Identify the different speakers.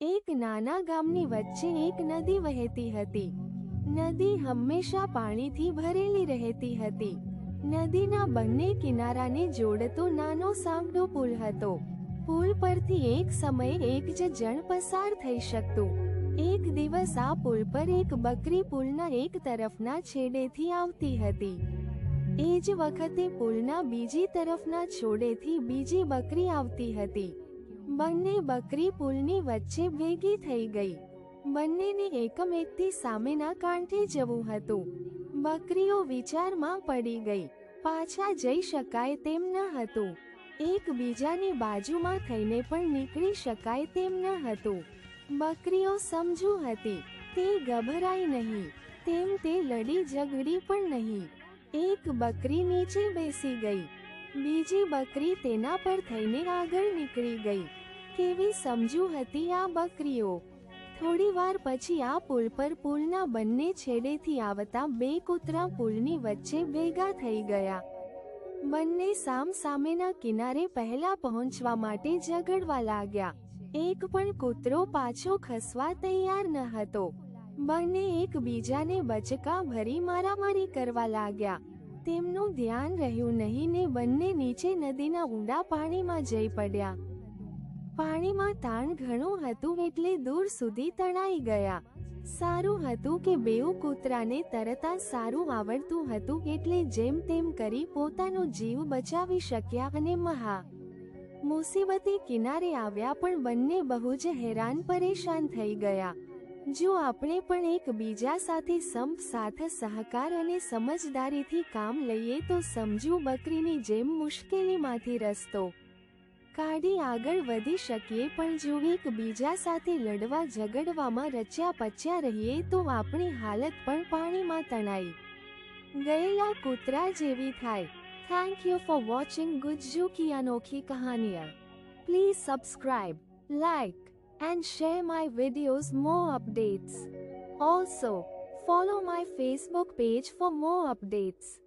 Speaker 1: એક નાના ગામની વચ્ચે એક નદી વહેતી હતી. નદી હંમેશા પાણીથી ભરેલી રહેતી હતી. નદીના બંને કિનારાને જોડતો નાનો સાંકડો પુલ હતો. પુલ પરથી એક સમયે એક જ જણ પસાર થઈ શકતું. એક દિવસ આ પુલ પર એક બકરી પુલના એક તરફના છેડેથી આવતી હતી. એ જ વખતે પુલના બીજી તરફના છોડેથી બીજી બકરી આવતી હતી. બંને બકરી પુલની વચ્ચે ભેગી થઈ ગઈ. બંનેને એકમેકથી સામેના કાંઠે જવું હતું. બકરીઓ વિચારમાં પડી ગઈ. પાછા જઈ શકાય તેમ ન હતું. એકબીજાની બાજુમાં થઈને પણ નીકળી શકાય તેમ ન હતું. બકરીઓ સમજુ હતી, તે ગભરાઈ નહીં. તેમ તે લડી ઝઘડી પણ નહીં. એક બકરી નીચે બેસી ગઈ. બીજી બકરી તેના પર થઈને આગળ નીકળી ગઈ. કેવી સમજુ હતી આ બકરીઓ? થોડી વાર પછી આ પુલ પર પુલના બંને છેડેથી આવતા બે કૂતરા પુલની વચ્ચે ભેગા થઈ ગયા. બંને સામ સામેના કિનારે પહેલા પહોંચવા માટે ઝઘડવા લાગ્યા. એક પણ કૂતરો પાછો ખસવા તૈયાર ન હતો. બંને એકબીજાને બચકા ભરી મારામારી કરવા લાગ્યા. તેમનું ધ્યાન રહ્યું નહીં ને બંને નીચે નદીના ઊંડા પાણીમાં જઈ પડ્યા. પાણીમાં તાણ ઘણું હતું એટલે દૂર સુધી તણાઈ ગયા. સારું હતું કે બેઉ કૂતરાને તરતા સારું આવડતું હતું એટલે જેમ તેમ કરી પોતાનો જીવ બચાવી શક્યા અને મહા મુસીબતે કિનારે આવ્યા પણ બંને બહુ જ હેરાન પરેશાન થઈ ગયા. જો આપણે પણ એકબીજા સાથે સંપ સાથ સહકાર અને સમજદારીથી કામ લઈએ તો સમજુ બકરીની જેમ મુશ્કેલીમાંથી રસ્તો કાઢી આગળ વધી શકીએ, પણ જો એકબીજા સાથે લડવા ઝઘડવામાં રચ્યા પચ્યા રહીએ તો આપણી હાલત પણ પાણીમાં તણાઈ ગયેલા કૂતરા જેવી થાય. Thank you for watching Gujju કી અનોખી કહાનિયા. Please subscribe like and share my videos more updates. Also, follow my Facebook page for more updates.